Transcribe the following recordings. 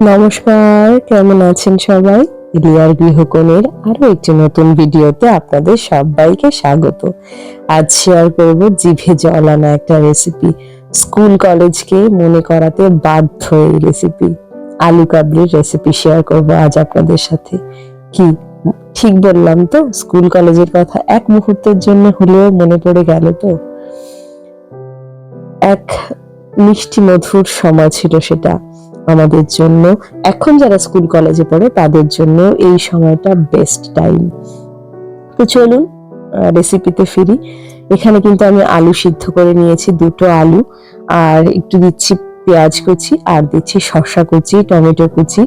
নমস্কার, কেমন আছেন সবাই? রিয়ার গৃহকোণের আরও একটি নতুন ভিডিওতে আপনাদের সবাইকে স্বাগত। আজ শেয়ার করব জিভে জল আনা একটা রেসিপি স্কুল, কলেজকে মনে করাতে বাধ্য এই রেসিপি আলু কাবলির রেসিপি শেয়ার করব আজ আপনাদের সাথে। কি? ঠিক বললাম তো? স্কুল, কলেজের কথা এক মুহূর্তের জন্য হলেও মনে পড়ে গেল তো? এক মিষ্টি মধুর সময় ছিল সেটা। আমাদের জন্য। এখন যারা স্কুল কলেজে পড়ে, তাদের জন্য এই সময়টা বেস্ট টাইম তো চলুন রেসিপিতে ফিরি। এখানে কিন্তু আমি আলু সিদ্ধ করে নিয়েছি, দুটো আলু। আর একটু দিচ্ছি পেঁয়াজ কুচি, আর দিচ্ছি শসা কুচি, টমেটো কুচি।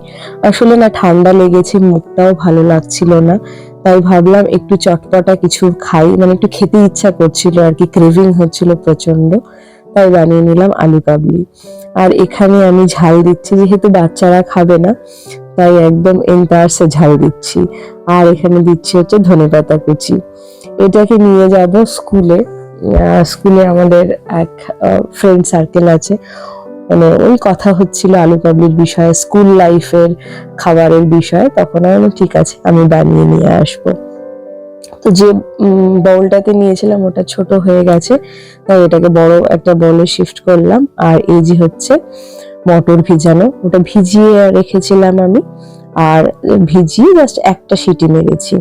আসলে না, ঠান্ডা লেগেছে, মুখটাও ভালো লাগছিল না। তাই ভাবলাম একটু চটপটা কিছু খাই। মানে একটু খেতে ইচ্ছা করছিল আর কি ক্রেভিং হচ্ছিল প্রচণ্ড তাই বানিয়ে নিলাম আলু কাবলি। আর এখানে আমি ঝাল দিচ্ছি, যেহেতু বাচ্চারা খাবে না, তাই একদম এন্টার্সে ঝাল দিচ্ছি। আর এখানে দিচ্ছি হচ্ছে ধনেপাতা কুচি। এটাকে নিয়ে যাব স্কুলে স্কুলে আমাদের এক ফ্রেন্ড সার্কেল আছে। মানে ওই কথা হচ্ছিল আলু কাবলির বিষয়ে স্কুল লাইফের খাবারের বিষয়ে। তখন আমি ঠিক আছে, আমি বানিয়ে নিয়ে আসব। যে বাউলটাতে নিয়েছিলাম, ওটা ছোট হয়ে গেছে, তাই এটাকে বড় একটা বলে শিফট করলাম। আর এই যে হচ্ছে মটর ভিজানো, ওটা ভিজিয়ে রেখেছিলাম আমি। আর ভিজিয়ে জাস্ট একটা সিটি মেরেছি।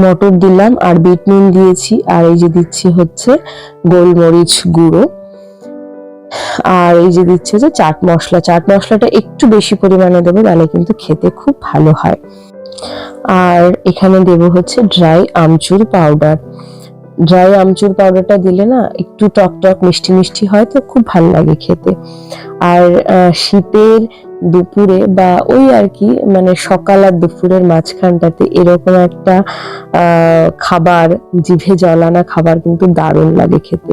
মটর দিলাম, আর বিট নুন দিয়েছি। আর এই যে দিচ্ছি হচ্ছে গোলমরিচ গুঁড়ো। আর এই যে দিচ্ছে যে চাট মশলা। চাট মশলাটা একটু বেশি পরিমাণে দেবো তাহলে কিন্তু খেতে খুব ভালো হয়। আর এখানে দেব হচ্ছে dry amchur powder dry amchur পাউডারটা দিলে না একটু টক টক মিষ্টি মিষ্টি হয় তো খুব ভালো লাগে খেতে। আর শীতের দুপুরে বা ওই আর কি মানে সকাল আর দুপুরের মাঝখানটাতে এরকম একটা খাবার, জিভে জলানা খাবার কিন্তু দারুণ লাগে খেতে।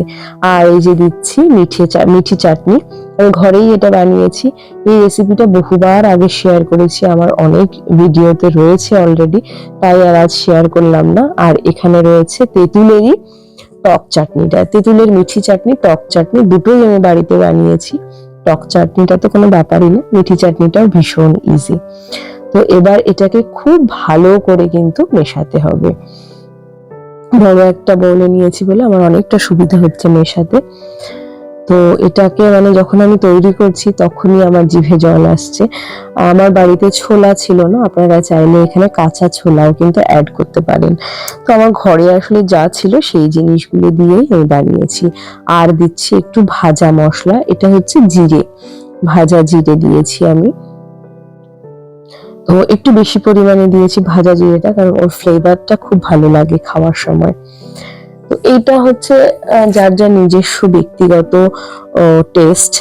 আর এই যে দিচ্ছি মিঠে মিঠি চাটনি, আমি ঘরেই এটা বানিয়েছি। এই রেসিপিটা বহুবার আগে শেয়ার করেছি, আমার অনেক ভিডিওতে রয়েছে অলরেডি তাই আর আজ শেয়ার করলাম না। আর এখানে রয়েছে তেঁতুলেরই টক চাটনিটা, তেঁতুলের মিঠি চাটনি, টক চাটনি, দুটোই আমি বাড়িতে বানিয়েছি। টক চাটনিটা তো কোনো ব্যাপারই না, মিঠি চাটনিটাও ভীষণ ইজি তো এবার এটাকে খুব ভালো করে কিন্তু মেশাতে হবে। বড় একটা বলে নিয়েছি বলে আমার অনেকটা সুবিধা হচ্ছে মেশাতে। তো এটাকে মানে যখন আমি তৈরি করছি, তখনই আমার জিভে জল আসছে। আমার বাড়িতে ছোলা ছিল না, আপনারা চাইলে এখানে কাঁচা ছোলাও কিন্তু অ্যাড করতে পারেন। তো আমার ঘরে আসলে যা ছিল সেই জিনিসগুলো দিয়েই আমি বানিয়েছি। আর দিচ্ছি একটু ভাজা মশলা, এটা হচ্ছে জিরে। ভাজা জিরে দিয়েছি আমি। তো একটু বেশি পরিমাণে দিয়েছি ভাজা জিরেটা, কারণ ওর ফ্লেভারটা খুব ভালো লাগে খাওয়ার সময়। তো এইটা হচ্ছে যার যার নিজস্ব ব্যক্তিগত টেস্ট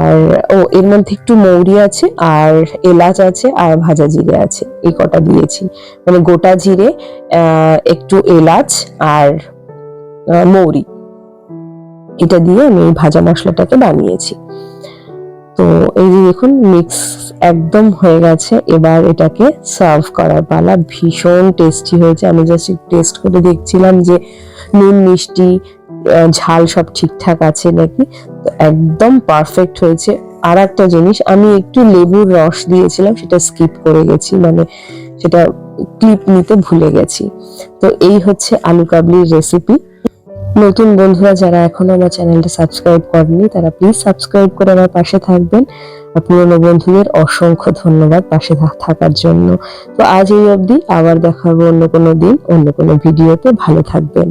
আর, ও, এর মধ্যে একটু মৌরি আছে, আর এলাচ আছে, আর ভাজা জিরে আছে, এই কটা দিয়েছি। মানে গোটা জিরে একটু এলাচ আর মৌরি। এটা দিয়ে আমি এই ভাজা মশলাটাকে বানিয়েছি। তো এই যে দেখুন মিক্স একদম হয়ে গেছে। এবার এটাকে সার্ভ করার পালা। ভীষণ টেস্টি হয়েছে। আমি জাস্ট টেস্ট করে দেখছিলাম যে নুন মিষ্টি ঝাল সব ঠিকঠাক আছে নাকি? তো একদম পারফেক্ট হয়েছে। আর একটা জিনিস, আমি একটু লেবুর রস দিয়েছিলাম, সেটা স্কিপ করে গেছি। মানে সেটা ক্লিপ নিতে ভুলে গেছি। তো এই হচ্ছে আলু কাবলির রেসিপি নতুন বন্ধুরা যারা এখনও আমার চ্যানেলটা সাবস্ক্রাইব করেনি তারা প্লিজ সাবস্ক্রাইব করে আমার পাশে থাকবেন। আর পুরনো বন্ধুদের অসংখ্য ধন্যবাদ পাশে থাকার জন্য। তো আজ এই অবধি, আবার দেখাবো অন্য কোনো দিন, অন্য কোনো ভিডিওতে। ভালো থাকবেন।